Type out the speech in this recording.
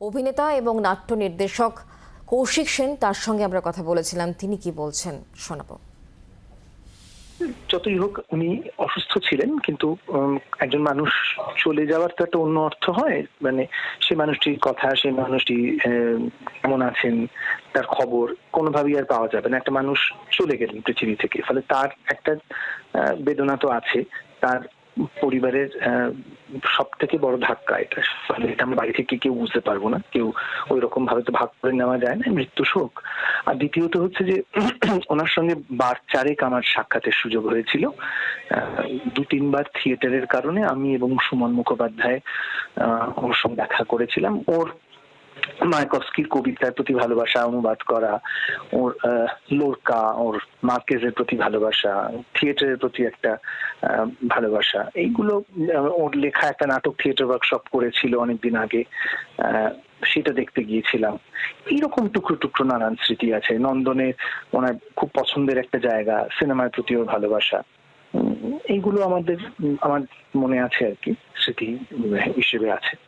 অভিনেতা এবং নাট্য নির্দেশক কৌশিক সেন, তার সঙ্গে আমরা কথা বলেছিলাম। তিনি কি বলছেন শোনাবো। যতই হোক, উনি অসুস্থ ছিলেন, কিন্তু একজন মানুষ চলে যাওয়ার তো একটা অন্য অর্থ হয়। মানে সে মানুষটির কথা সেই মানুষটি কেমন আছেন, তার খবর কোনোভাবেই আর পাওয়া যাবে না। একটা মানুষ চলে গেলেন পৃথিবী থেকে। ফলে তার একটা বেদনা তো আছে। তার পরিবারের সব থেকে বড় ধাক্কা এটা। ফলে এটা আমরা বাড়ি থেকে কেউ বুঝতে পারব না। কেউ ওই রকম ভাবে তো ভাগ করে নেওয়া যায় না, মৃত্যু শোক। আর দ্বিতীয়ত হচ্ছে যে, ওনার সঙ্গে বার চারেক আমার সাক্ষাতের সুযোগ হয়েছিল। দু তিনবার থিয়েটারের কারণে আমি এবং সুমন মুখোপাধ্যায় ওর সঙ্গে দেখা করেছিলাম। ওর মায়াকস্কির কবিতার প্রতি ভালোবাসা, অনুবাদ করা, ওর লোরকা ওর মার্কেজের প্রতি ভালোবাসা, থিয়েটারের প্রতি একটা ভালোবাসা। এইগুলো ওর লেখা একটা নাটক থিয়েটার ওয়ার্কশপ করেছিল অনেকদিন আগে সেটা দেখতে গিয়েছিলাম। এইরকম টুকরো টুকরো নানান স্মৃতি আছে। নন্দনের ওনার খুব পছন্দের একটা জায়গা, সিনেমার প্রতি ওর ভালোবাসা। এইগুলো আমাদের আমার মনে আছে আর কি, স্মৃতি হিসেবে আছে।